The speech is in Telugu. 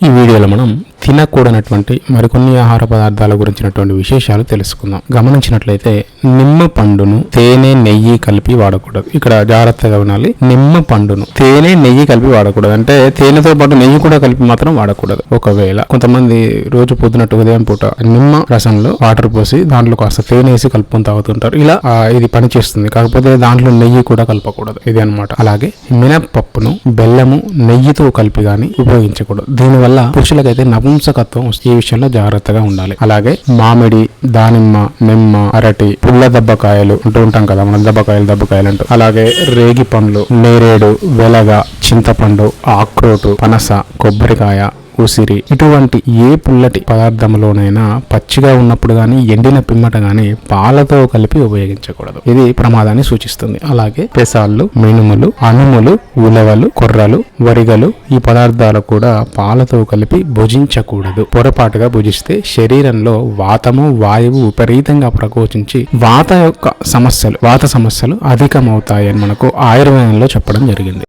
ఈ వీడియోలో మనం తినకూడనటువంటి మరికొన్ని ఆహార పదార్థాల గురించినటువంటి విశేషాలు తెలుసుకుందాం. గమనించినట్లయితే నిమ్మ పండును తేనె నెయ్యి కలిపి వాడకూడదు. ఇక్కడ జాగ్రత్తగా ఉండాలి. నిమ్మ పండును తేనె నెయ్యి కలిపి వాడకూడదు. అంటే తేనెతో పాటు నెయ్యి కూడా కలిపి మాత్రం వాడకూడదు. ఒకవేళ కొంతమంది రోజు పొద్దునట్టు ఉదయం పూట నిమ్మ రసంలో వాటర్ పోసి దాంట్లో కాస్త తేనె వేసి కలుపుకొని తాగుతుంటారు. ఇలా ఇది పనిచేస్తుంది. కాకపోతే దాంట్లో నెయ్యి కూడా కలపకూడదు. ఇది అన్నమాట. అలాగే మినపప్పును బెల్లము నెయ్యితో కలిపి గాని ఉపయోగించకూడదు. దీనివల్ల పురుషులకైతే నపుంసకత్వం వస్తుంది. ఈ విషయంలో జాగ్రత్తగా ఉండాలి అలాగే మామిడి దానిమ్మ నిమ్మ అరటి పుల్ల దెబ్బకాయలు అంటూ ఉంటాం కదా మనం దెబ్బకాయలు దెబ్బకాయలు అంటూ అలాగే రేగి పండ్లు నేరేడు వెలగ చింతపండు ఆక్రోటు పనస కొబ్బరికాయ ఉసిరి ఇటువంటి ఏ పుల్లటి పదార్థంలోనైనా పచ్చిగా ఉన్నప్పుడు గాని ఎండిన పిమ్మట గాని పాలతో కలిపి ఉపయోగించకూడదు. ఇది ప్రమాదాన్ని సూచిస్తుంది. అలాగే పెసాళ్ళు మినుములు అనుములు ఉలవలు కొర్రలు వరిగలు ఈ పదార్థాలు కూడా పాలతో కలిపి భుజించకూడదు. పొరపాటుగా భుజిస్తే శరీరంలో వాతము వాయువు విపరీతంగా ప్రకోచించి వాత యొక్క సమస్యలు వాత సమస్యలు అధికమవుతాయని మనకు ఆయుర్వేదంలో చెప్పడం జరిగింది.